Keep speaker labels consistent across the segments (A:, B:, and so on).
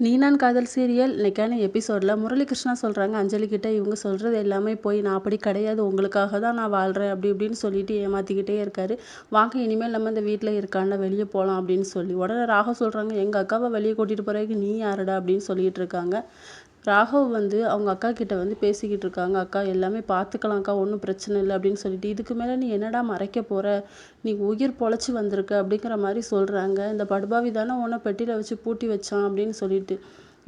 A: நீ நான் காதல் சீரியல் இன்னைக்கான எபிசோடில் முரளிகிருஷ்ணா சொல்கிறாங்க அஞ்சலி கிட்டே இவங்க சொல்கிறது எல்லாமே போய் நான் அப்படி கிடையாது உங்களுக்காக தான் நான் வாழ்கிறேன் அப்படி இப்படின்னு சொல்லிட்டு ஏமாற்றிக்கிட்டே இருக்காரு. வாங்க இனிமேல் நம்ம இந்த வீட்டில் இருக்காண்டா வெளியே போகலாம் அப்படின்னு சொல்லி. உடனே ராக சொல்கிறாங்க எங்கள் அக்காவை வெளியே கூட்டிகிட்டு போகிறதுக்கு நீ யாருடா? அப்படின்னு சொல்லிட்டு இருக்காங்க. ராகவ் வந்து அவங்க அக்கா கிட்ட வந்து பேசிக்கிட்டு இருக்காங்க. அக்கா எல்லாமே பார்த்துக்கலாம்க்கா ஒன்றும் பிரச்சனை இல்லை அப்படின்னு சொல்லிட்டு இதுக்கு மேலே நீ என்னடா மறைக்க போகிற நீ உயிர் பொழைச்சி வந்திருக்க அப்படிங்கிற மாதிரி சொல்கிறாங்க இந்த படுபாவி தானே உன்னை பெட்டியில் வச்சு பூட்டி வச்சான் அப்படின்னு சொல்லிட்டு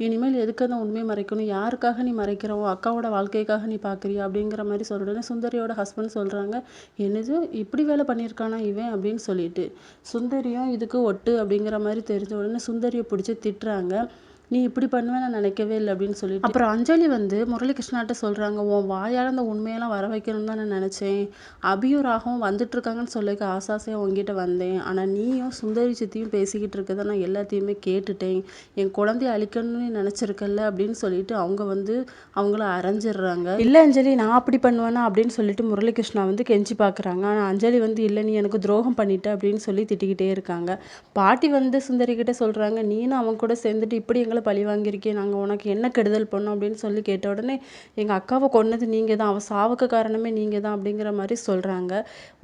A: இனிமேல் எதுக்கு அந்த உண்மையை மறைக்கணும்? யாருக்காக நீ மறைக்கிறோம் அக்காவோட வாழ்க்கைக்காக நீ பார்க்குறியா அப்படிங்கிற மாதிரி சொல்கிறேன் சுந்தரியோட ஹஸ்பண்ட் சொல்கிறாங்க என்னது? இப்படி வேலை பண்ணியிருக்கானா இவன்? அப்படின்னு சொல்லிட்டு சுந்தரியும் இதுக்கு ஒட்டு அப்படிங்கிற மாதிரி தெரிஞ்ச உடனே சுந்தரியை பிடிச்சி திட்டுறாங்க. நீ இப்படி பண்ணுவேன் நான் நினைக்கவே இல்லை அப்படின்னு சொல்லிட்டு. அப்புறம் அஞ்சலி வந்து முரளிகிருஷ்ணாட்ட சொல்கிறாங்க உன் வாயால் அந்த உண்மையெல்லாம் வர வைக்கணும்னு தான் நான் நினச்சேன். அபியும் ராகவும் வந்துட்டு இருக்காங்கன்னு சொல்லிக்க ஆசாசையாக உங்ககிட்ட வந்தேன். ஆனால் நீயும் சுந்தரி சித்தியும் பேசிக்கிட்டு இருக்கதை நான் எல்லாத்தையுமே கேட்டுட்டேன். என் குழந்தைய அழிக்கணும்னு நினச்சிருக்கல அப்படின்னு சொல்லிட்டு அவங்க வந்து அவங்கள அரைஞ்சிடுறாங்க. இல்லை அஞ்சலி நான் அப்படி பண்ணுவேனா? அப்படின்னு சொல்லிட்டு முரளிகிருஷ்ணா வந்து கெஞ்சி பார்க்குறாங்க ஆனால் அஞ்சலி வந்து இல்லை நீ எனக்கு துரோகம் பண்ணிட்ட அப்படின்னு சொல்லி திட்டிக்கிட்டே இருக்காங்க. பாட்டி வந்து சுந்தரி கிட்ட சொல்கிறாங்க நீனும் அவன் கூட சேர்ந்துட்டு இப்படி எங்களை பழி வாங்கியிருக்கேன் நாங்கள் உனக்கு என்ன கெடுதல் பண்ணோம் அப்படின்னு சொல்லி கேட்ட உடனே எங்கள் அக்காவை கொன்னது நீங்கள் தான் அவள் சாவுக்கு காரணமே நீங்கள் தான் அப்படிங்கிற மாதிரி சொல்கிறாங்க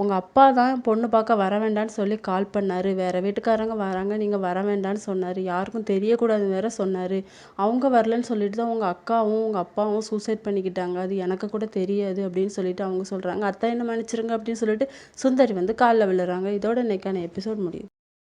A: உங்கள் அப்பா தான் பொண்ணு பார்க்க வர வேண்டாம்னு சொல்லி கால் பண்ணார். வேறு வீட்டுக்காரங்க வராங்க நீங்கள் வர வேண்டாம்னு சொன்னார். யாருக்கும் தெரியக்கூடாதுன்னு வேற சொன்னார். அவங்க வரலன்னு சொல்லிட்டு தான் உங்கள் அக்காவும் உங்கள் அப்பாவும் சூசைட் பண்ணிக்கிட்டாங்க. அது எனக்கு கூட தெரியாது அப்படின்னு சொல்லிட்டு அவங்க சொல்கிறாங்க அத்தை என்ன மன்னிச்சிருங்க அப்படின்னு சொல்லிட்டு சுந்தரி வந்து காலில் விழுறாங்க. இதோட இன்னைக்கான எபிசோட் முடியும்.